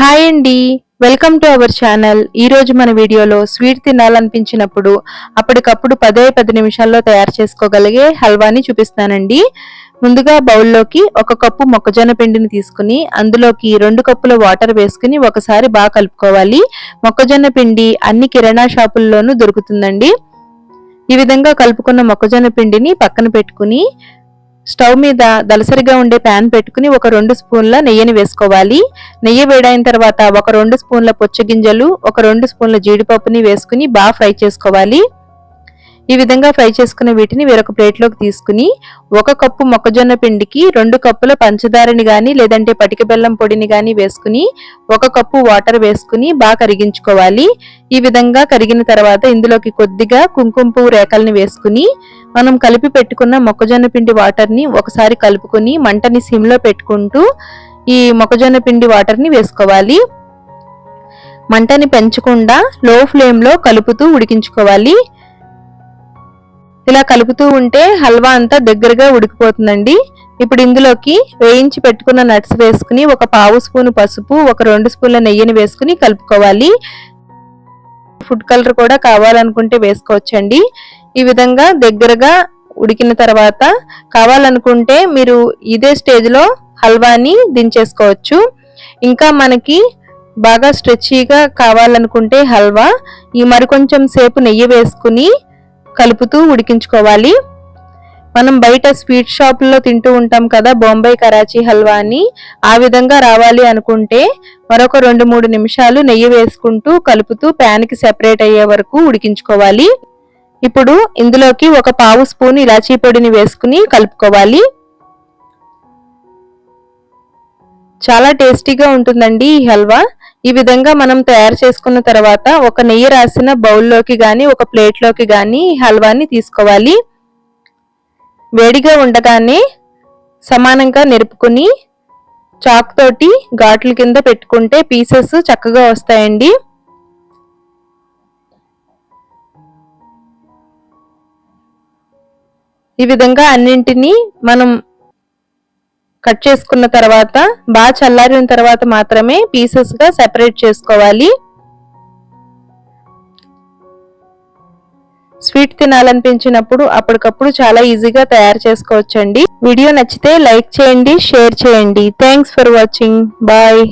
Hi అండి. Welcome to our channel ఈరోజు మన వీడియోలో స్వీట్ తినాలనిపించినప్పుడు అప్పటికప్పుడు పదే పది నిమిషాల్లో తయారు చేసుకోగలిగే హల్వాని చూపిస్తానండి. ముందుగా బౌల్లోకి ఒక కప్పు మొక్కజొన్న పిండిని తీసుకుని అందులోకి రెండు కప్పుల వాటర్ వేసుకుని ఒకసారి బాగా కలుపుకోవాలి. మొక్కజొన్న పిండి అన్ని కిరాణా షాపుల్లోనూ దొరుకుతుందండి. ఈ విధంగా కలుపుకున్న మొక్కజొన్న పిండిని పక్కన పెట్టుకుని స్టవ్ మీద దలసరిగా ఉండే ప్యాన్ పెట్టుకుని ఒక రెండు స్పూన్ల నెయ్యిని వేసుకోవాలి. నెయ్యి వేడైన తర్వాత ఒక రెండు స్పూన్ల పుచ్చగింజలు ఒక రెండు స్పూన్ల జీడిపప్పుని వేసుకుని బాగా ఫ్రై చేసుకోవాలి. ఈ విధంగా ఫ్రై చేసుకున్న వీటిని వేరొక ప్లేట్లోకి తీసుకుని ఒక కప్పు మొక్కజొన్న పిండికి రెండు కప్పుల పంచదారని కానీ లేదంటే పటిక బెల్లం పొడిని కానీ వేసుకుని ఒక కప్పు వాటర్ వేసుకుని బాగా కరిగించుకోవాలి. ఈ విధంగా కరిగిన తర్వాత ఇందులోకి కొద్దిగా కుంకుమ పువ్వు రేఖల్ని వేసుకుని మనం కలిపి పెట్టుకున్న మొక్కజొన్న పిండి వాటర్ని ఒకసారి కలుపుకొని మంటని సిమ్లో పెట్టుకుంటూ ఈ మొక్కజొన్న పిండి వాటర్ని వేసుకోవాలి. మంటని పెంచకుండా లో ఫ్లేమ్లో కలుపుతూ ఉడికించుకోవాలి. ఇలా కలుపుతూ ఉంటే హల్వా అంతా దగ్గరగా ఉడికిపోతుందండి. ఇప్పుడు ఇందులోకి వేయించి పెట్టుకున్న నట్స్ వేసుకుని ఒక పావు స్పూన్ పసుపు ఒక రెండు స్పూన్ల నెయ్యిని వేసుకుని కలుపుకోవాలి. ఫుడ్ కలర్ కూడా కావాలనుకుంటే వేసుకోవచ్చండి. ఈ విధంగా దగ్గరగా ఉడికిన తర్వాత కావాలనుకుంటే మీరు ఇదే స్టేజ్లో హల్వాని దించేసుకోవచ్చు. ఇంకా మనకి బాగా స్ట్రెచ్చీగా కావాలనుకుంటే హల్వా ఈ మరికొంచెం సేపు నెయ్యి వేసుకుని కలుపుతూ ఉడికించుకోవాలి. మనం బయట స్వీట్ షాపుల్లో తింటూ ఉంటాం కదా బొంబాయి కరాచీ హల్వా అని. ఆ విధంగా రావాలి అనుకుంటే మరొక రెండు మూడు నిమిషాలు నెయ్యి వేసుకుంటూ కలుపుతూ ప్యాన్కి సెపరేట్ అయ్యే వరకు ఉడికించుకోవాలి. ఇప్పుడు ఇందులోకి ఒక పావు స్పూన్ ఇలాచీ పొడిని వేసుకుని కలుపుకోవాలి. చాలా టేస్టీగా ఉంటుందండి ఈ హల్వా. ఈ విధంగా మనం తయారు చేసుకున్న తర్వాత ఒక నెయ్యి రాసిన బౌల్లోకి కానీ ఒక ప్లేట్లోకి కానీ హల్వాని తీసుకోవాలి. వేడిగా ఉండగానే సమానంగా నిరుపుకుని చాక్ తోటి ఘాట్ల కింద పెట్టుకుంటే పీసెస్ చక్కగా వస్తాయండి. ఈ విధంగా అన్నింటినీ మనం కట్ చేసుకున్న తర్వాత బాగా చల్లారిన తర్వాత మాత్రమే పీసెస్గా సెపరేట్ చేసుకోవాలి. స్వీట్ తినాలనిపించినప్పుడు అప్పటికప్పుడు చాలా ఈజీగా తయారు చేసుకోవచ్చండి. వీడియో నచ్చితే లైక్ చేయండి షేర్ చేయండి. Thanks for watching bye